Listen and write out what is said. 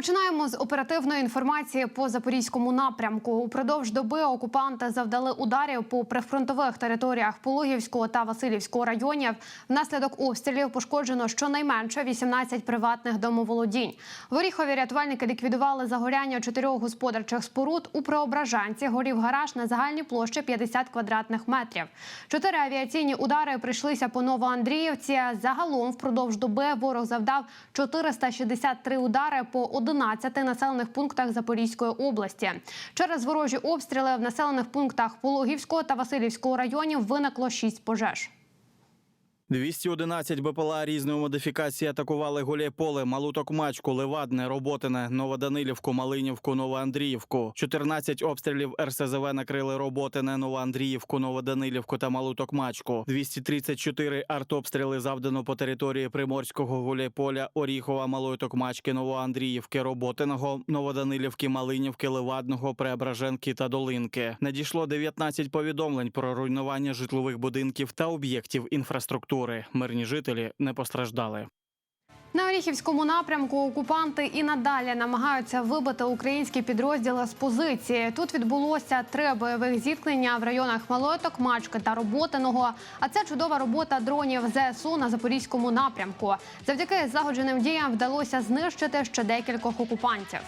Починаємо з оперативної інформації по запорізькому напрямку. Упродовж доби окупанти завдали ударів по прифронтових територіях Пологівського та Васильівського районів. Внаслідок обстрілів пошкоджено щонайменше 18 приватних домоволодінь. В Оріхові рятувальники ліквідували загоряння чотирьох господарчих споруд. У Преображанці горів гараж на загальній площі 50 квадратних метрів. Чотири авіаційні удари прийшлися по Новоандріївці. Загалом впродовж доби ворог завдав 463 удари по 11 населених пунктах Запорізької області. Через ворожі обстріли в населених пунктах Пологівського та Васильівського районів виникло 6 пожеж. 211 БПЛА різної модифікації атакували Гуляйполе, Малу Токмачку, Левадне, Роботине, Новоданилівку, Малинівку, Новоандріївку. 14 обстрілів РСЗВ накрили Роботине, Новоандріївку, Новоданилівку та Малу Токмачку. 234 артобстріли завдано по території Приморського Гуляйполя, Оріхова, Малої Токмачки, Новоандріївки, Роботиного, Новоданилівки, Малинівки, Левадного, Преображенки та Долинки. Надійшло 19 повідомлень про руйнування житлових будинків та об'єктів інфраструктури. Мирні жителі не постраждали. На Оріхівському напрямку окупанти і надалі намагаються вибити українські підрозділи з позиції. Тут відбулося три бойових зіткнення в районах Малої Токмачки та Роботиного. А це чудова робота дронів ЗСУ на запорізькому напрямку. Завдяки загодженим діям вдалося знищити ще декількох окупантів.